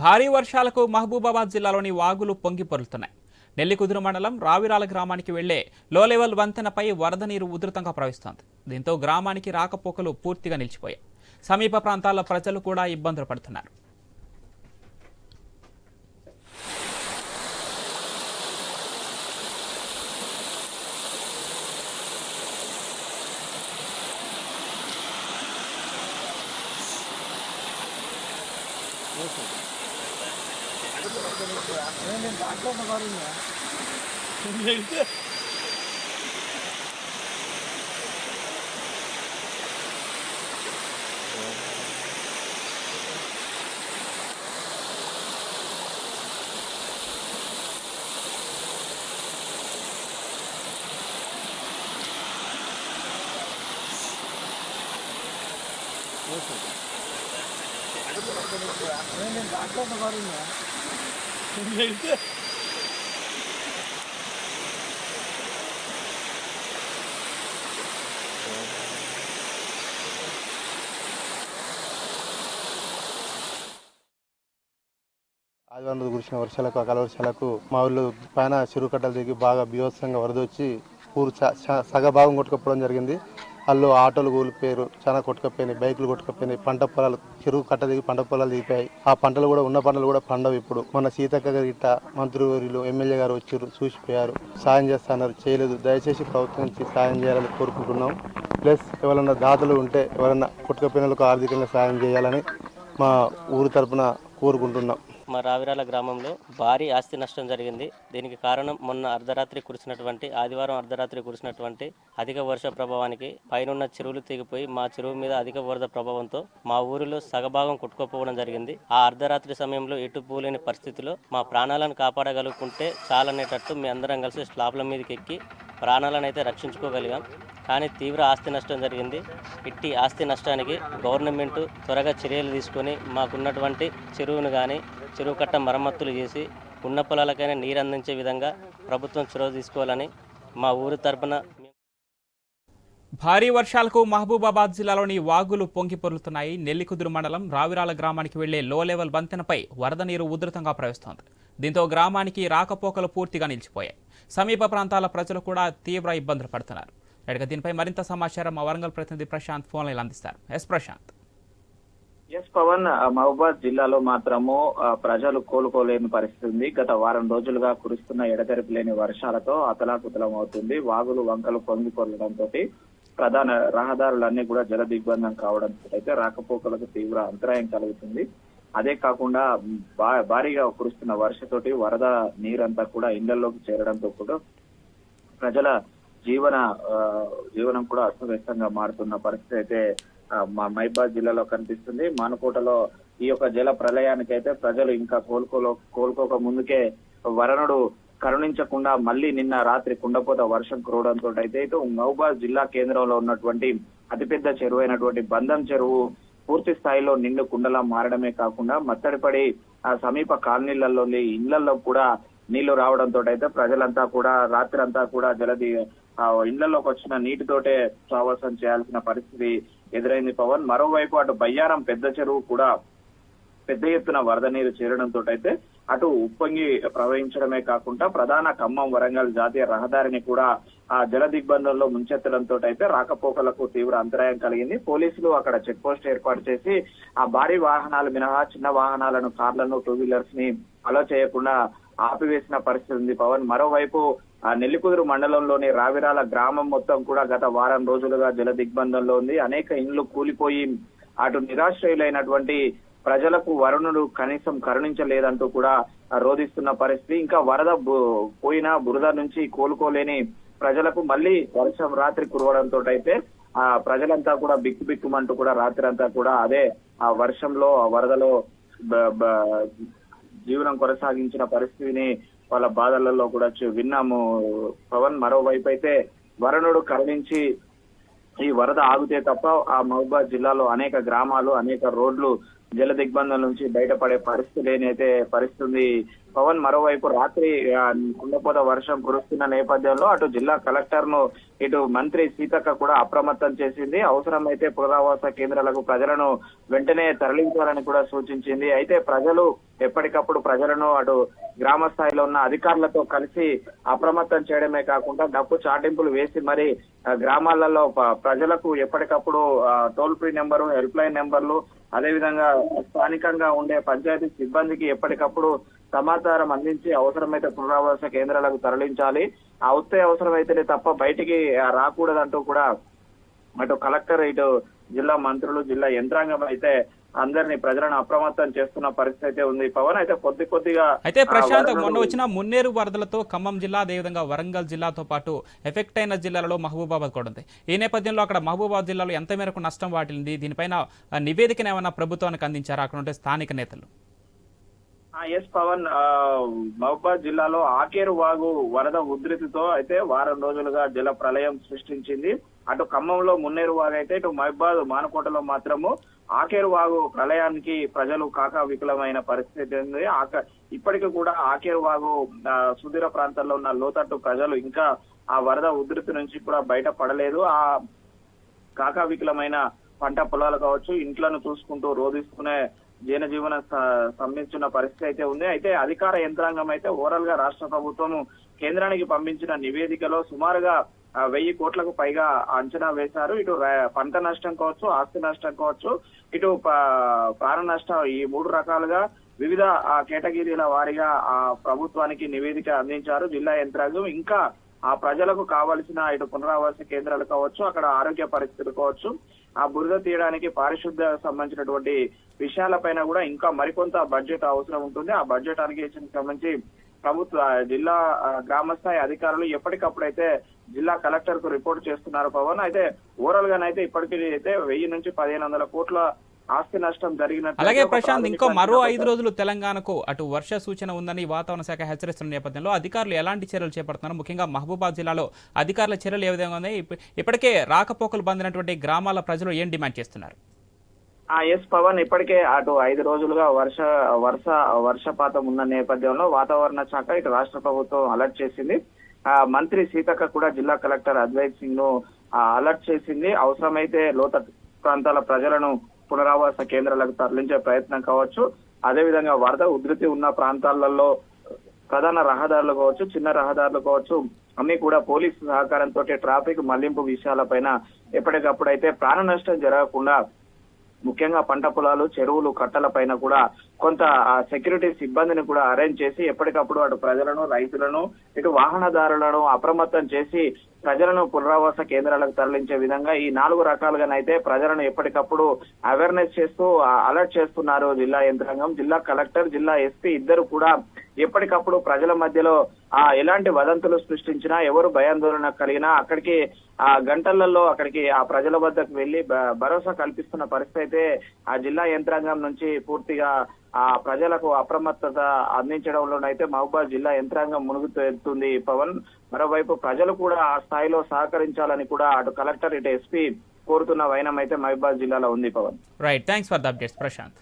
భారీ వర్షాలకు మహబూబాబాద్ జిల్లాలోని వాగులు పొంగిపొరులుతున్నాయి నెల్లికుదురు మండలం రావిరాల గ్రామానికి వెళ్ళే లో లెవెల్ వంతెనపై వరద నీరు ఉధృతంగా ప్రవహిస్తోంది. దీంతో గ్రామానికి రాకపోకలు పూర్తిగా నిలిచిపోయాయి. సమీప ప్రాంతాల ప్రజలు కూడా ఇబ్బందులు పడుతున్నారు. 얘는 낙타가 가리냐? 근데 얘는 낙타가 가리냐? ఆదివారం రోజు కురిసిన వర్షాలకు అకాల వర్షాలకు మా ఊళ్ళో పైన చెరువు కట్టలు దిగి బాగా బీభత్సంగా వరద వచ్చి ఊరు చ- సగభాగం కొట్టుకపోవడం జరిగింది. వాళ్ళు ఆటోలు కూలిపోయారు చాలా కొట్టుకపోయినాయి బైకులు కొట్టుకపోయినాయి పంట పొలాలు చెరువు కట్ట దిగి పంట పొలాలు దిగిపోయాయి. ఆ పంటలు కూడా ఉన్న పంటలు కూడా పండవు ఇప్పుడు. మన సీతక్క గారి ఇట్ట మంత్రివర్యులు ఎమ్మెల్యే గారు వచ్చారు చూసిపోయారు. సాయం చేస్తున్నారు చేయలేదు. దయచేసి ప్రభుత్వం నుంచి సాయం చేయాలని కోరుకుంటున్నాం. ప్లస్ ఎవరైనా దాతలు ఉంటే ఎవరైనా కొట్టుకపోయిన వాళ్ళకు ఆర్థికంగా సాయం చేయాలని మా ఊరు తరపున కోరుకుంటున్నాం. మా రావిరాల గ్రామంలో భారీ ఆస్తి నష్టం జరిగింది. దీనికి కారణం మొన్న అర్ధరాత్రి కురిసినటువంటి ఆదివారం అర్ధరాత్రి కురిసినటువంటి అధిక వర్ష ప్రభావానికి పైనున్న చెరువులు తెగిపోయి మా చెరువు మీద అధిక వరద ప్రభావంతో మా ఊరిలో సగభాగం కొట్టుకోపోవడం జరిగింది. ఆ అర్ధరాత్రి సమయంలో ఎటు పోలేని పరిస్థితిలో మా ప్రాణాలను కాపాడగలుగుకుంటే చాలనేటట్టు మీ అందరం కలిసి స్లాబ్ల మీదకి ఎక్కి ప్రాణాలను అయితే రక్షించుకోగలిగాం. కానీ తీవ్ర ఆస్తి నష్టం జరిగింది. ఇట్టి ఆస్తి నష్టానికి గవర్నమెంట్ త్వరగా చర్యలు తీసుకొని మాకున్నటువంటి చెరువును కానీ చెరువు కట్ట మరమ్మతులు చేసి ఉన్న పొలాలకైనా నీరు అందించే విధంగా ప్రభుత్వం చొరవ తీసుకోవాలని మా ఊరి తరపున భారీ వర్షాలకు మహబూబాబాద్ జిల్లాలోని వాగులు పొంగిపొర్లుతున్నాయి నెల్లికుదురు మండలం రావిరాల గ్రామానికి వెళ్ళే లో లెవెల్ వంతెనపై వరద నీరు ఉధృతంగా ప్రవహిస్తోంది. దీంతో గ్రామానికి రాకపోకలు పూర్తిగా నిలిచిపోయాయి. సమీప ప్రాంతాల ప్రజలు కూడా తీవ్ర ఇబ్బందులు పడుతున్నారు. అడిగా దీనిపై మరింత సమాచారం మా వరంగల్ ప్రతినిధి ప్రశాంత్ ఫోన్లైన్ అందిస్తారు. ఎస్ ప్రశాంత్. ఎస్ పవన్ మహబూబాద్ జిల్లాలో మాత్రము ప్రజలు కోలుకోలేని పరిస్థితి ఉంది. గత వారం రోజులుగా కురుస్తున్న ఎడతెరిపి లేని వర్షాలతో అతలాకుతలం అవుతుంది. వాగులు వంకలు పొంగి పొరలడంతో ప్రధాన రహదారులన్నీ కూడా జల దిగ్బంధం కావడంతో అయితే రాకపోకలకు తీవ్ర అంతరాయం కలుగుతుంది. అదే కాకుండా భారీగా కురుస్తున్న వర్షతోటి వరద నీరంతా కూడా ఇళ్ళలోకి చేరడంతో కూడా ప్రజల జీవన ఆ, జీవనం కూడా అస్తవ్యస్తంగా మారుతున్న పరిస్థితి అయితే మా మైబాద్ జిల్లాలో కనిపిస్తుంది. మానుకోటలో ఈ యొక్క జల ప్రళయానికి అయితే ప్రజలు ఇంకా కోలుకోలో కోలుకోక ముందుకే వరణుడు కరుణించకుండా మళ్ళీ నిన్న రాత్రి కుండపోత వర్షం కురవడంతో అయితే ఇటు మహబూబాద్ జిల్లా కేంద్రంలో ఉన్నటువంటి అతిపెద్ద చెరువు అయినటువంటి బంధం చెరువు పూర్తి స్థాయిలో నిండు కుండలా మారడమే కాకుండా మత్తడిపడి ఆ సమీప కాలనీలలోని ఇళ్ళలో కూడా నీళ్ళు రావడంతో అయితే ప్రజలంతా కూడా రాత్రి అంతా కూడా జలది ఆ ఇళ్ళలోకి వచ్చిన నీటితోటే ప్రవాసం చేయాల్సిన పరిస్థితి ఎదురైంది పవన్. మరోవైపు అటు బయ్యారం పెద్ద చెరువు కూడా పెద్ద ఎత్తున వరద నీరు చేరడంతో అయితే అటు ఉప్పొంగి ప్రవహించడమే కాకుండా ప్రధాన ఖమ్మం వరంగల్ జాతీయ రహదారిని కూడా ఆ జల దిగ్బంధంలో ముంచెత్తడంతో అయితే రాకపోకలకు తీవ్ర అంతరాయం కలిగింది. పోలీసులు అక్కడ చెక్ పోస్ట్ ఏర్పాటు చేసి ఆ భారీ వాహనాలు మినహా చిన్న వాహనాలను కార్లను టూ వీలర్స్ని అలో చేయకుండా ఆపివేసిన పరిస్థితి ఉంది పవన్. మరోవైపు ఆ నెల్లికుదురు మండలంలోని రావిరాల గ్రామం మొత్తం కూడా గత వారం రోజులుగా జల దిగ్బంధంలో ఉంది. అనేక ఇండ్లు కూలిపోయి అటు నిరాశ్రయులైనటువంటి ప్రజలకు వరుణుడు కనీసం కరుణించలేదంటూ కూడా రోధిస్తున్న పరిస్థితి. ఇంకా వరద పోయిన బురద నుంచి కోలుకోలేని ప్రజలకు మళ్ళీ వర్షం రాత్రి కురవడంతో అయితే ఆ ప్రజలంతా కూడా బిక్కు బిక్కుమంటూ కూడా రాత్రి అంతా కూడా అదే ఆ వర్షంలో ఆ వరదలో జీవనం కొనసాగించిన పరిస్థితిని వాళ్ళ బాధలలో కూడా చూ- విన్నాము. పవన్ మరోవైపు అయితే వరుణుడు కరుణించి ఈ వరద ఆగితే తప్ప ఆ మహబూబాద్ జిల్లాలో అనేక గ్రామాలు అనేక రోడ్లు జల దిగ్బంధం నుంచి బయటపడే పరిస్థితి లేనైతే పరిస్థితి పవన్ మరోవైపు రాత్రి కుండపోత వర్షం కురుస్తున్న నేపథ్యంలో అటు జిల్లా కలెక్టర్ను ఇటు మంత్రి సీతక్క కూడా అప్రమత్తం చేసింది. అవసరమైతే పునరావాస కేంద్రాలకు ప్రజలను వెంటనే తరలించాలని కూడా సూచించింది. అయితే ప్రజలు ఎప్పటికప్పుడు ప్రజలను అటు గ్రామ స్థాయిలో ఉన్న అధికారులతో కలిసి అప్రమత్తం చేయడమే కాకుండా డప్పు చాటింపులు వేసి మరి గ్రామాలలో ప్రజలకు ఎప్పటికప్పుడు toll free number help line నెంబర్లు అదేవిధంగా స్థానికంగా ఉండే పంచాయతీ సిబ్బందికి ఎప్పటికప్పుడు సమాచారం అందించి అవసరమైతే పునరావాస కేంద్రాలకు తరలించాలి. ఆ అవసరమైతేనే తప్ప బయటికి రాకూడదంటూ కూడా అటు కలెక్టర్ ఇటు జిల్లా మంత్రులు జిల్లా యంత్రాంగం అయితే అందరినీ ప్రజలను అప్రమత్తం చేస్తున్న పరిస్థితి అయితే ఉంది. పవన్ అయితే కొద్ది కొద్దిగా అయితే ప్రశాంత్ మొన్న వచ్చిన మున్నేరు వరదలతో ఖమ్మం జిల్లా అదేవిధంగా వరంగల్ జిల్లాతో పాటు ఎఫెక్ట్ అయిన జిల్లాలలో మహబూబాబాద్ కూడా ఉంది. ఈ నేపథ్యంలో అక్కడ మహబూబాబాద్ జిల్లాలో ఎంత మేరకు నష్టం వాటిల్లింది? దీనిపైన నివేదికను ఏమైనా ప్రభుత్వానికి అందించారా? అక్కడ ఉండే స్థానిక నేతలు. ఎస్ పవన్ ఆ, మహబూబాద్ జిల్లాలో ఆకేరు వాగు వరద ఉధృతితో అయితే వారం రోజులుగా జల ప్రళయం సృష్టించింది. అటు ఖమ్మంలో మున్నేరు వాగు అయితే ఇటు మహబాద్ మానకోటలో మాత్రము ఆకేరు వాగు ప్రళయానికి ప్రజలు కాకావికలమైన పరిస్థితి ఉంది. ఆక ఇప్పటికీ కూడా ఆకేరు వాగు ఆ, సుదూర ప్రాంతాల్లో ఉన్న లోతట్టు ప్రజలు ఇంకా ఆ వరద ఉధృతి నుంచి కూడా బయట పడలేదు ఆ కాకావికలమైన పంట పొలాలు కావచ్చు ఇంట్లను చూసుకుంటూ రోధిస్తునే జనజీవన స- స్తంభించిన పరిస్థితి అయితే ఉంది. అయితే అధికార యంత్రాంగం అయితే ఓవరాల్గా రాష్ట్ర ప్రభుత్వం కేంద్రానికి పంపించిన నివేదికలో సుమారుగా వెయ్యి కోట్లకు పైగా అంచనా వేశారు. ఇటు పంట నష్టం కావచ్చు ఆస్తి నష్టం కావచ్చు ఇటు ప- ప్రాణ నష్టం ఈ మూడు రకాలుగా వివిధ కేటగిరీల వారీగా ఆ ప్రభుత్వానికి నివేదిక అందించారు జిల్లా యంత్రాంగం. ఇంకా ఆ ప్రజలకు కావలసిన ఇటు పునరావాస కేంద్రాలు కావచ్చు అక్కడ ఆరోగ్య పరిస్థితులు కావచ్చు ఆ బురద తీయడానికి పారిశుద్ధ సంబంధించినటువంటి విషయాలపైన కూడా ఇంకా మరికొంత బడ్జెట్ అవసరం ఉంటుంది. ఆ బడ్జెట్ అలిగేషన్ సంబంధించి ప్రభుత్వ జిల్లా గ్రామ స్థాయి అధికారులు ఎప్పటికప్పుడు అయితే జిల్లా కలెక్టర్కు రిపోర్ట్ చేస్తున్నారు పవన్ అయితే ఓవరాల్ గానైతే ఇప్పటికీ అయితే వెయ్యి నుంచి పదిహేను వందల కోట్ల ఆస్తి నష్టం జరిగినట్టు అలాగే ప్రశాంత్ ఇంకో మరో ఐదు రోజులు తెలంగాణకు అటు వర్ష సూచన ఉందని వాతావరణ శాఖ హెచ్చరిస్తున్న నేపథ్యంలో అధికారులు ఎలాంటి చర్యలు చేపడుతున్నారు? ముఖ్యంగా మహబూబాద్ జిల్లాలో అధికారుల చర్యలు ఏ విధంగా ఉన్నాయి? ఇప్ప- ఇప్పటికే రాకపోకలు బందినటువంటి గ్రామాల ప్రజలు ఏం డిమాండ్ చేస్తున్నారు? ఎస్ పవన్ ఇప్పటికే అటు ఐదు రోజులుగా వర్ష వర్ష వర్షపాతం ఉన్న నేపథ్యంలో వాతావరణ శాఖ ఇటు రాష్ట్ర ప్రభుత్వం అలర్ట్ చేసింది. ఆ మంత్రి సీతక్క కూడా జిల్లా కలెక్టర్ అద్వైత్ సింగ్ను అలర్ట్ చేసింది. అవసరమైతే లోతట్టు ప్రాంతాల ప్రజలను పునరావాస కేంద్రాలకు తరలించే ప్రయత్నం కావచ్చు. అదేవిధంగా వరద ఉధృతి ఉన్న ప్రాంతాలలో ప్రధాన రహదారులు కావచ్చు చిన్న రహదారులు కావచ్చు అన్ని కూడా పోలీసు సహకారంతో ట్రాఫిక్ మళ్ళింపు విషయాలపైన ఎప్పటికప్పుడు అయితే ప్రాణ నష్టం జరగకుండా ముఖ్యంగా పంట పొలాలు చెరువులు కట్టల పైన కూడా కొంత ఆ, సెక్యూరిటీ సిబ్బందిని కూడా అరేంజ్ చేసి ఎప్పటికప్పుడు అటు ప్రజలను రైతులను ఇటు వాహనదారులను అప్రమత్తం చేసి ప్రజలను పునరావాస కేంద్రాలకు తరలించే విధంగా ఈ నాలుగు రకాలుగానైతే ప్రజలను ఎప్పటికప్పుడు అవేర్నెస్ చేస్తూ అలర్ట్ చేస్తున్నారు జిల్లా యంత్రాంగం. జిల్లా కలెక్టర్ జిల్లా ఎస్పీ ఇద్దరు కూడా ఎప్పటికప్పుడు ప్రజల మధ్యలో ఆ ఎలాంటి వదంతులు సృష్టించినా ఎవరు భయాందోళన కలిగినా అక్కడికి ఆ గంటలలో అక్కడికి ఆ ప్రజల వద్దకు వెళ్ళి భరోసా కల్పిస్తున్న పరిస్థితి అయితే ఆ జిల్లా యంత్రాంగం నుంచి పూర్తిగా ఆ ప్రజలకు అప్రమత్తత అందించడంలోనైతే మహబూబాద్ జిల్లా యంత్రాంగం మునుగు వెళ్తుంది పవన్. మరోవైపు ప్రజలు కూడా ఆ స్థాయిలో సహకరించాలని కూడా అటు కలెక్టర్ ఇటు ఎస్పీ కోరుతున్న వైనం అయితే మహబూబాద్ జిల్లాలో ఉంది Pavan. Right thanks for the updates Prashanth